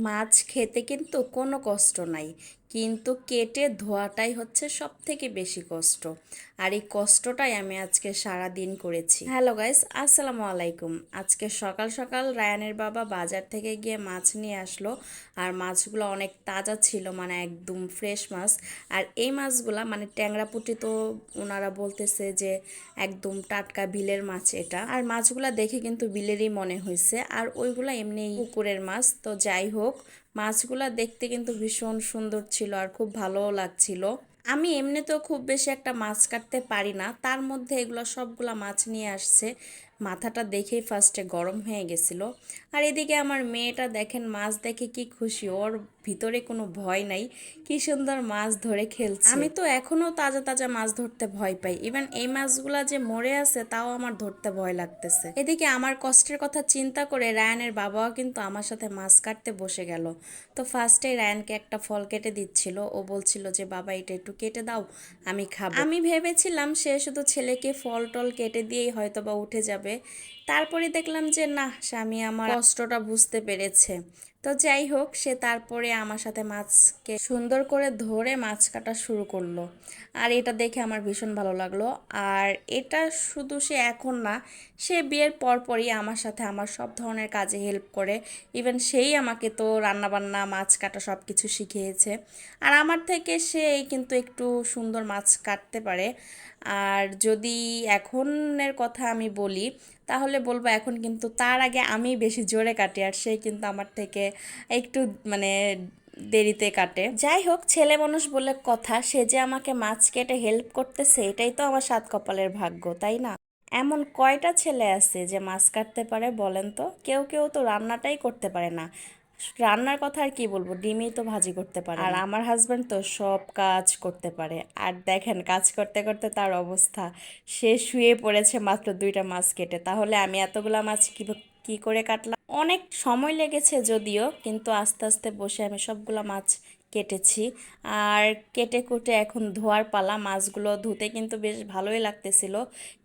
মাছ খেতে কিন্তু কোনো কষ্ট নাই। কিন্তু কেটে ধোয়াটাই হচ্ছে সব থেকে বেশি কষ্ট। আর এই কষ্টটাই আমি আজকে সারা দিন করেছি। হ্যালো গাইস, আসসালামু আলাইকুম। আজকে সকাল সকাল রায়ানের বাবা বাজার থেকে গিয়ে মাছ নিয়ে আসলো। আর মাছগুলো অনেক তাজা ছিল মানে একদম ফ্রেশ মাছ। আর এই মাছগুলা মানে ট্যাংরা পুঁটি তো ওনারা বলতেছে যে একদম টাটকা বিলের মাছ এটা। আর মাছগুলা দেখে কিন্তু বিলেরই মনে হয়েছে আর ওইগুলা এমনি পুকুরের মাছ। তো যাই হোক মাছগুলা দেখতে কিন্তু ভীষণ সুন্দর ছিল আর খুব ভালোও লাগছিল। আমি এমনিতেও খুব বেশি একটা মাছ কাটতে পারি না। তার মধ্যে এগুলো সবগুলা মাছ নিয়ে আসছে। মাথাটা দেখেই ফার্স্টে গরম হয়ে গেছিল। আর এদিকে আমার মেয়েটা দেখেন মাছ দেখে কি খুশি ওর ভিতরে কোনো ভয় নাই। কি সুন্দর মাছ ধরে খেলছে। আমি তো এখনও তাজা তাজা মাছ ধরতে ভয় পাই। ইভেন এই মাছগুলা যে মরে আছে তাও আমার ধরতে ভয় লাগতেছে। এদিকে আমার কষ্টের কথা চিন্তা করে রায়ানের বাবাও কিন্তু আমার সাথে মাছ কাটতে বসে গেল। তো ফার্স্টে রায়ানকে একটা ফল কেটে দিচ্ছিল। ও বলছিল যে বাবা এটা একটু কেটে দাও আমি খাব। আমি ভেবেছিলাম সে শুধু ছেলেকে ফল টল কেটে দিয়েই হয়তো বা উঠে যাবে। তারপরে দেখলাম যে না স্বামী আমার কষ্টটা বুঝতে পেরেছে। তো যাই হোক, সে তারপরে আমার সাথে মাছকে সুন্দর করে ধরে মাছ কাটা শুরু করল। আর এটা দেখে আমার ভীষণ ভালো লাগল। আর এটা শুধু সে এখন না, সে বিয়ের পরপরই আমার সাথে আমার সব ধরনের কাজে হেল্প করে। ইভেন সেই আমাকে তো রান্নাবান্না, মাছ কাটা সব কিছু শিখিয়েছে। আর আমার থেকে সে কিন্তু একটু সুন্দর মাছ কাটতে পারে। আর যদি এখনের কথা আমি বলি তাহলে বলব এখন কিন্তু তার আগে আমি বেশি জোরে কাটি আর সে কিন্তু আমার থেকে একটু মানে দেরিতে কাটে। যাই হোক, ছেলে মানুষ বলে কথা, সে যে আমাকে মাছ কেটে হেল্প করতেছে, এটাই তো আমার সাত কপালের ভাগ্য, তাই না? এমন কয়টা ছেলে আছে যে মাছ কাটতে পারে বলেন তো? কেউ কেউ তো রান্নাটাই করতে পারে না। রান্নার কথা আর কি বলব? ডিমই তো ভাজি করতে পারে আর আমার হাজব্যান্ড তো সব কাজ করতে পারে। আর দেখেন কাজ করতে করতে তার অবস্থা। সে শুয়ে পড়েছে মাত্র দুইটা মাছ কেটে। তাহলে আমি এতগুলা মাছ কি কি করে কাটলাম? অনেক সময় লেগেছে যদিও কিন্তু আস্তে আস্তে বসে আমি সবগুলা মাছ কেটেছি। আর কেটে কুটে এখন ধোয়ার পালা। মাছগুলো ধুতে কিন্তু বেশ ভালোই লাগতেছিল।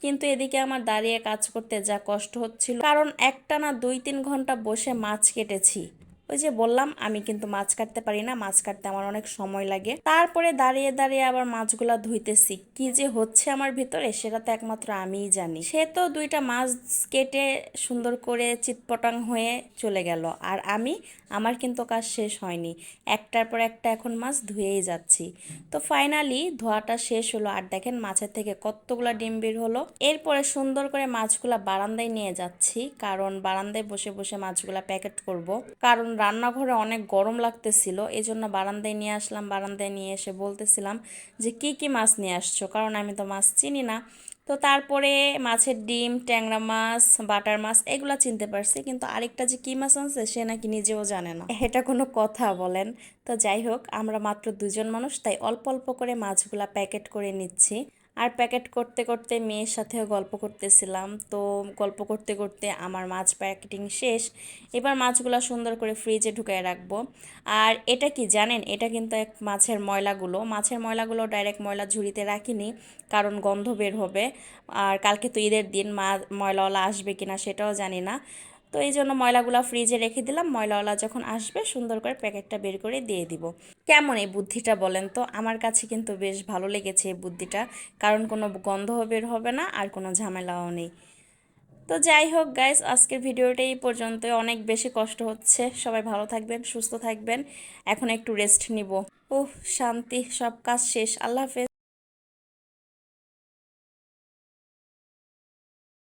কিন্তু এদিকে আমার দাঁড়িয়ে কাজ করতে যা কষ্ট হচ্ছিল। কারণ একটা না দুই তিন ঘণ্টা বসে মাছ কেটেছি। ওই যে বললাম, আমি কিন্তু মাছ কাটতে পারি না, মাছ কাটতে আমার অনেক সময় লাগে। তারপরে দাঁড়িয়ে দাঁড়িয়ে আবার মাছগুলা ধুইতেছি। কি যে হচ্ছে আমার ভিতরে, সেটা তো একমাত্র আমিই জানি। সে তো দুইটা মাছ কেটে সুন্দর করে চিৎপটাং হয়ে চলে গেল। আর আমি, আমার কিন্তু কাজ শেষ হয়নি। একটার পর একটা এখন মাছ ধুয়েই যাচ্ছি। তো ফাইনালি ধোয়াটা শেষ হলো। আর দেখেন মাছের থেকে কতগুলা ডিম বের হলো। এরপরে সুন্দর করে মাছগুলা বারান্দায় নিয়ে যাচ্ছি। কারণ বারান্দায় বসে বসে মাছগুলা প্যাকেট করব। কারণ রান্নাঘরে অনেক গরম লাগতেছিল এই জন্য বারান্দায় নিয়ে আসলাম, বারান্দায় নিয়ে এসে বলতেছিলাম যে কি কি মাছ নিয়ে আসছো, কারণ আমি তো মাছ চিনি না। তো তারপরে মাছের ডিম, ট্যাংরা মাছ, বাটার মাছ এগুলো চিনতে পারছি, কিন্তু আরেকটা যে কী মাছ আনছে সে নাকি নিজেও জানে না। এটা কোনো কথা বলেন। তো যাই হোক, আমরা মাত্র দুজন মানুষ, তাই অল্প অল্প করে মাছগুলা প্যাকেট করে নিচ্ছি। আর প্যাকেট করতে করতে মেয়ের সাথেও গল্প করতেছিলাম। তো গল্প করতে করতে আমার মাছ প্যাকেটিং শেষ। এবার মাছগুলো সুন্দর করে ফ্রিজে ঢুকায় রাখব। আর এটা কি জানেন? এটা কিন্তু এক মাছের ময়লাগুলো। মাছের ময়লাগুলো ডাইরেক্ট ময়লা ঝুড়িতে রাখিনি, কারণ গন্ধ বের হবে। আর কালকে তো ঈদের দিন মা ময়লাওয়ালা আসবে কিনা সেটাও জানি না। তো এই জন্য ময়লাগুলো ফ্রিজে রেখে দিলাম। ময়লাওয়ালা যখন আসবে, সুন্দর করে প্যাকেটটা বের করে দিয়ে দিব। কেমন এই বুদ্ধিটা বলেন তো? আমার কাছে কিন্তু বেশ ভালো লেগেছে এই বুদ্ধিটা। কারণ কোনো গন্ধও বের হবে না, আর কোনো ঝামেলাও নেই। তো যাই হোক গাইস আজকের ভিডিওটা এই পর্যন্ত অনেক বেশি কষ্ট হচ্ছে। সবাই ভালো থাকবেন, সুস্থ থাকবেন। এখন একটু রেস্ট নিব। ওহ শান্তি, সব কাজ শেষ। আল্লাহ হাফেজ।